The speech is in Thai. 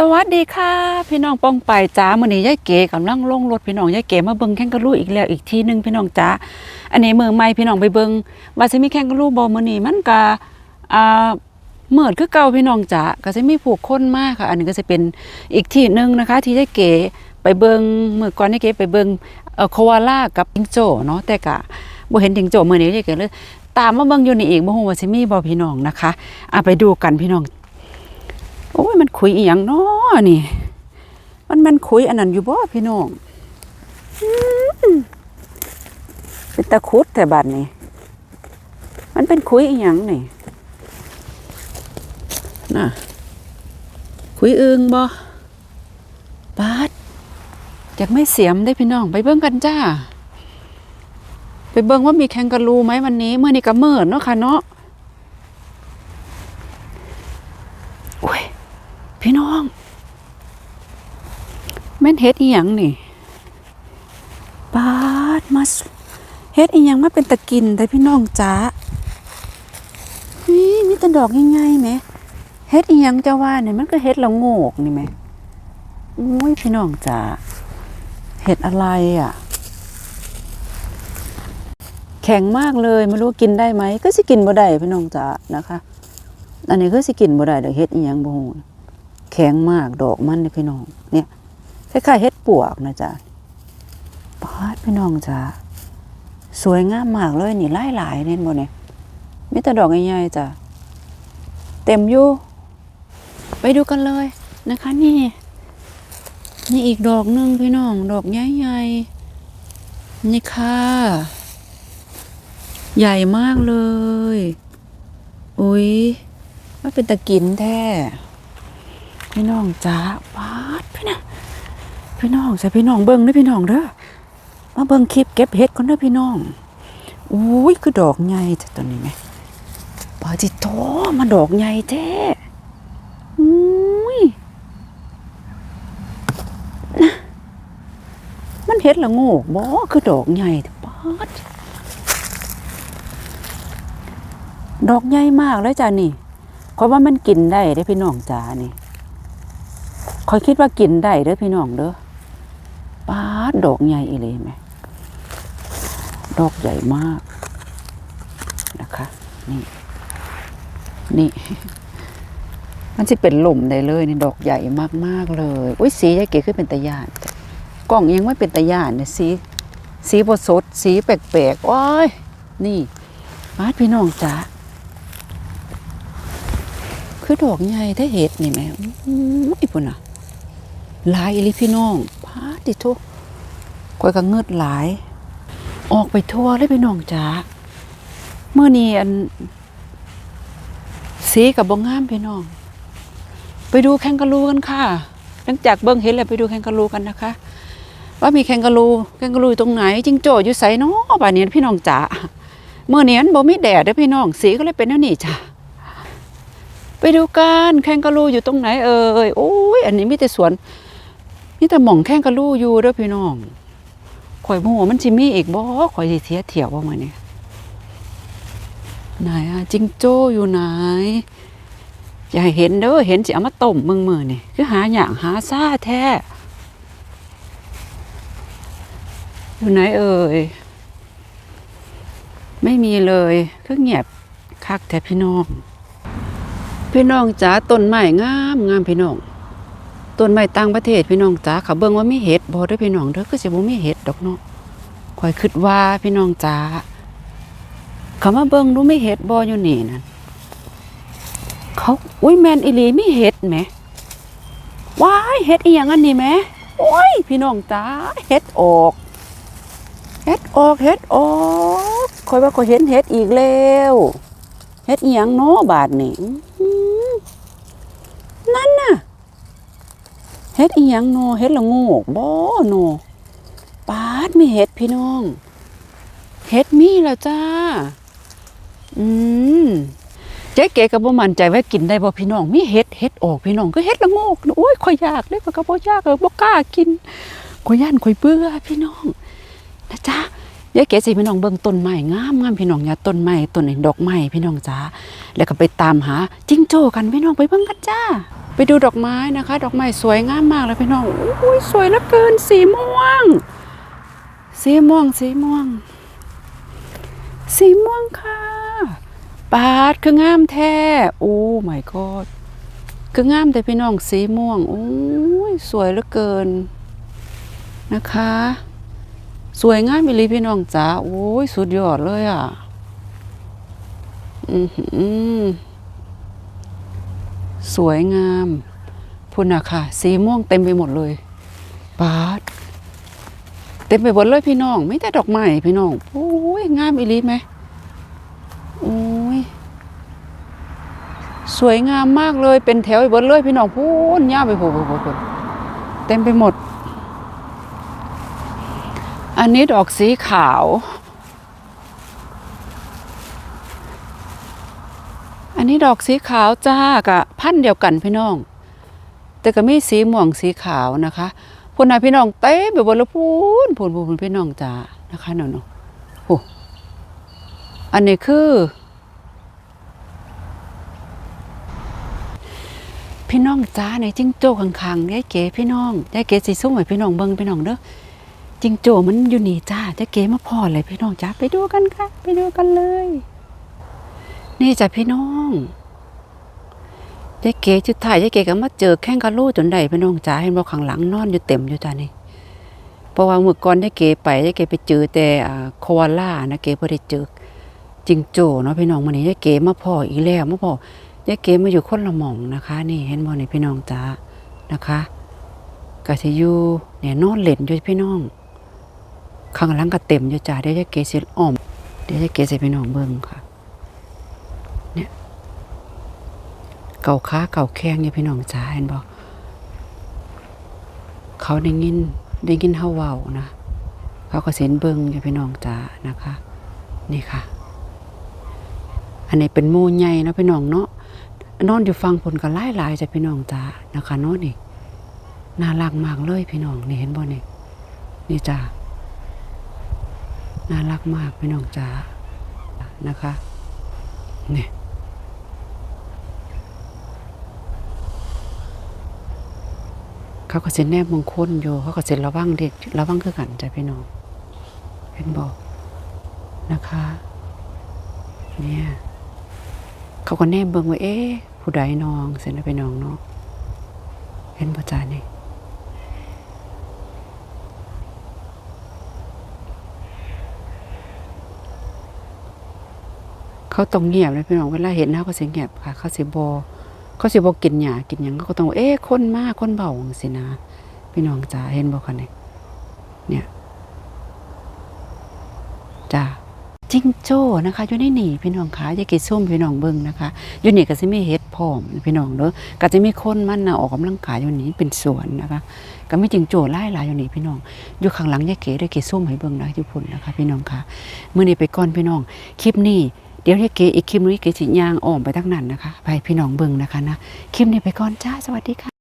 สวัสดีค่ะ พี่น้องป้องไปจ้ามื้อนี้ยายเก๋กำลังลงรถพี่น้องยายเก๋มาเบิ่งแข่งกระลูอีกแล้วอีกทีหนึงพี่น้องจ้าอันนี้เมืองใหม่พี่น้องไปเบิ่งว่าสิมีแข่งกระลูบ่มื้อนี้มันก็อ่าเมิดคือเก่าพี่น้องจ้าก็สิมีผู้คนมากค่ะ อันนี้ก็จะเป็นอีกที่หนึงนะคะ ที่ยายเก๋ไปเบิ่งเมื่อก่อนยายเก๋ไปเบิ่งเอ่อโควาล่ากับจิงโจ้เนาะแต่ก็บ่เห็นจิงโจ้มื้อนี้ยายเก๋เลยตามมาเบิ่งอยู่นี่อีกบ่ฮู้ว่าสิมีบ่พี่น้องนะคะอะไปดูกันพี่น้อง โอ้ยมันคุยอีหยังนาะนี่ มันมันคุยอันนั้นอยู่บ่พี่น้องเป็นตะคุดแต่บัดนี้มันเป็นคุยอีหยังนี่น่ะคุยอึงบ่บาดอยากไม่เสียมได้พี่น้อง ไปเบิ่งกันจ้า ไปเบิ่งว่ามีแข่งกะลูไหมวันนี้ เมื่อนี้ก็เมิดเนาะค่ะเนาะโอ้ย พี่น้องแม่น เฮ็ดอีหยังนี่ปาดมาเฮ็ดอีหยังมาเป็นตะกินแต่พี่น้องจ๋านี่มีแต่ดอกง่ายๆแหมเฮ็ดอีหยังจะว่าเนี่ยมันก็เฮ็ดละโงกนี่แหมโอ้ยพี่น้องจ๋าเฮ็ดอะไรอะ แข็งมากเลยไม่รู้กินได้ไหมก็สิกินบ่ได้พี่น้องจ๋านะคะ อันนี้ก็สิกินบ่ได้ดอกเฮ็ดอีหยังบ่ฮู้แข็งมากดอกมันเนี่ยพี่น้อง เนี่ย คล้ายๆเฮ็ดปวกนะจ๊ะปาดพี่น้องจ้าสวยงามมากเลยนี่หลายๆเนี่ยบ่เนี่ยมีแต่ดอกใหญ่ๆจ้ะเต็มอยู่ ไปดูกันเลยนะคะ นี่ นี่อีกดอกหนึงพี่น้อง ดอกใหญ่ๆนี่ค่ะ ใหญ่มากเลยอุ้ยมันเป็นตะกินแท้พี่น้องจ้าปาดพี่นะ พี่น้องใส่พี่น้องเบิ้งเด้อพี่น้องเด้อมาเบิ้งคลิปเก็บเห็ดก่อนเด้อพี่น้องอุ้ยคือดอกใหญ่แต่ตัวนี้ไหมปาจิโตมาดอกใหญ่แท้อุ้ยนะมันเห็ดละโงกบ่คือดอกใหญ่แต่ปาดดอกใหญ่มากเลยจ้ะนี่เพราะว่ามันกินได้ได้อพี่น้องจ้านี่คอยคิดว่ากินได้เด้อพี่น้องเด้อ ดดอกใหญ่อีเลยไหมดอกใหญ่มากนะคะ นี่ นี่ มันจะเป็นหล่มได้เลยนี่ดอกใหญ่มากๆเลยอุ้ยสียายเก๋ขึ้นเป็นตะยานกล่องยังไม่เป็นตะยานเนี่ยสีสีบดสด สีแปลกๆว้ายนี่มาดพี่น้องจ๋าคือดอกใหญ่ถ้าเห็ดนี่แหม่อุ้ยพุ่นอะลายอีลิพี่น้องพาดิทุก กวยก็เงืดหลาย ออกไปทั่วเลยพี่น้องจ๋าเมื่อนี้อัน สีกับบงงามพี่น้อง ไปดูแข่งกะลูกันค่ะ หลังจากเบิ้งเห็นแล้วไปดูแข่งกะลูกันนะคะ ว่ามีแข่งกะลูแข่งกะลูอยู่ตรงไหนจิงโจ้อยู่ไสเนาะป่านนี้พี่น้องจ๋าเมื่อนี้มันบ่มีแดดเด้อพี่น้อง สีก็เลยเป็นแนวนี้จ้ะไปดูกันแข่งกะลูอยู่ตรงไหนเอ่ยโอ้ยอันนี้มีแต่สวนมีแต่หม่องแข่งกะลูอยู่เด้อพี่น้อง ข่อยโมโหมันสิมีอีกบ่ข่อยสิเสียเที่ยวว่มื้อนี้ไหนอะจิงโจ้อยู่ไหนอย่าเห็นเด้อเห็นสิเอามาต้มมึงมื้อนี่คือหาหยังหาซ่าแท้ อยู่ไหนเอ่ยไม่มีเลยคือเงียบคักแท้พี่น้อง พี่น้องจ๋าต้นไม้งามงามพี่น้อง ต้นไม้ต่างประเทศพี่น้องจ๋าเขาเบิ่งว่ามีเห็ดบ่เด้อพี่น้องเด้อคือสิบ่มีเห็ดดอกเนาะข่อยคิดว่าพี่น้องจ๋าเขามาเบิ่งดูมีเห็ดบ่อยู่นี่นั่นเขาอุ้ยแมนอีหลีมีเห็ดแหมว้ายเห็ดอีหยังอันนี้แหมโอ้ยพี่น้องจ๋าเห็ดออกเห็ดออกเห็ดออกข่อยว่าข่อยเห็นเห็ดอีกแล้วเห็ดอีหยังเนาะบาดนี่นน่ะ เฮ็ดอีหยังโนเฮ็ดละโงกบ่โนปาดมีเฮ็ดพี่น้องเฮ็ดมีแล้วจ้า อืมเจ๊เก๋ก็บ่มั่นใจว่ากินได้บ่พี่น้อง มีเฮ็ดเฮ็ดออกพี่น้องก็เฮ็ดละโงกโอ้ยข่อยอยากเด้ข่อยก็บ่อยากเออบ่กล้ากินข่อยย่านข่อยเบื่อพี่น้องนะจ๊ะยายเก๋สิพี่น้องเบิ่งต้นไม้งามงามพี่น้องอย่าต้นไม้ต้นนี้ดอกไม้พี่น้องจ้าแล้วก็ไปตามหาจิ้งโจ้กันพี่น้องไปเบิ่งกันจ้า ไปดูดอกไม้นะคะ ดอกไม้สวยงามมากเลยพี่น้องอุ้ยสวยเหลือเกิน สีม่วง สีม่วง สีม่วง สีม่วงค่ะปาดคืองามแท้โอ้ my god คืองามแต่พี่น้องสีม่วงโอ้ยสวยเหลือเกินนะคะ สวยงามมิลีพี่น้องจ๋าโอ้ยสุดยอดเลยอะ อือหือ สวยงาม พุ่นนะค่ะ สีม่วงเต็มไปหมดเลยปาดเต็มไปหมดเลยพี่น้องไม่แต่ดอกไม้พี่น้องโอ้ยงามอีลีไหมโอ้ยสวยงามมากเลยเป็นแถวไปหมดเลยพี่น้องพูนย่าไปโผล่เต็มไปหมด อันนี้ดอกสีขาว อันนี้ ดอกสีขาวจ้ากะพันเดียวกันพี่น้อง แต่ก็มีสีม่วงสีขาวนะคะพุ่นน่ะพี่น้องเต้ไปบนละพูนพูนพูนพูนพี่น้องจ้านะคะเนาะโอ้อันนี้คือ พี่น้องจ้าในจิ้งโจ้ข้างๆยายเก๋พี่น้องยายเก๋สีส้มให้พี่น้องเบิ่งพี่น้องเด้อจิ้งโจ้มันอยู่นี่จ้ายายเก๋มาพอเลยพี่น้องจ้าไปดูกันค่ะ ไปดูกันเลย นี่จ้ะพี่น้องยายเก๋จุดถ่ายยายเก๋ก็มาเจอแข้งกระลูจนได้พี่น้องจ๋าเห็นบ่ข้างหลังนอนอยู่เต็มอยู่จ้ะนี่เพราะว่าเมื่อก่อนยายเก๋ไปยายเก๋ไปเจอแต่อ่าโคอาล่านะเก๋บ่ได้เจอจิงโจ้เนาะพี่น้องมื้อนี้ยายเก๋มาพ่ออีกแล้วมาพ่อยายเก๋มาอยู่คนละหม่องนะคะ นี่เห็นบ่นี่พี่น้องจ๋านะคะก็สิอยู่เนี่ยนอนเล่นอยู่พี่น้อง ข้างหลังก็เต็มอยู่จ้าเดี๋ยวยายเก๋สิอ้อมเดี๋ยวยายเก๋สิพี่น้องเบิ่งค่ะ เก่าค้าเก่าแข้งเนี่ยพี่น้องจ้าเห็นบอกเขาได้ยินได้ยินเฮาเว้านะเขาก็เสียนเบิงอยู่ยพี่น้องจ้านะคะ นี่ค่ะ อันนี้เป็นมูใหญ่นะพี่น้องเนาะนอนอยู่ฟังผลก็หลายหลายจ้ะพี่น้องจ้านะคะเนาะนี่น่ารักมากเลยพี่น้องนี่เห็นบ่นี่นี่จ้าน่ารักมากพี่น้องจ้านะคะ นี่ เขาก็สิแนบมงคลอยู่ เขาก็สิระวังเด็กระวังคือกันจ้ะพี่น้องเห็นบอกนะคะ เนี่ยเขาก็แนบเบิ่งว่าเอ๊ะผู้ใดน้องเสร็จแล้วพี่น้องเนาะเห็นบ่จ้านี่เขาต้องเงียบเลยพี่น้องเวลาเห็นหน้าเขาสิเงียบค่ะ เขาสิบอ เขาสิบอกกินหยากินหยังก็ต้องเอ๊ะคนมากคนเบาสินะพี่น้องจ๋าเห็นบอกกันเนี่ยเนี่ยจ้าจิ้งโจ้นะคะอยู่ในหนีพี่น้องคะอย่ากินส้มพี่น้องเบิ่งนะคะอยู่นี่ก็จะมีเฮ็ดพร้อมพี่น้องเด้อก็จะมีคนมันนะออกกำลังกายอยู่นี่เป็นสวนนะคะ ก็มีจิ้งโจ้หลายหลายอยู่นี่พี่น้อง อยู่ข้างหลังยายเก๋ได้เก๋ส้มให้เบิ่งนะอยู่พุ่นนะคะ พี่น้องคะมื้อนี้ไปก่อนพี่น้องคลิปนี้ ดี๋ยวยายเก๋อีกคลิปนี้เก๋สิยางอ้อมไปทั้งนั้นนะคะไปพี่น้องเบิ่งนะคะนะคลิปนี้ไปก่อนจ้าสวัสดีค่ะ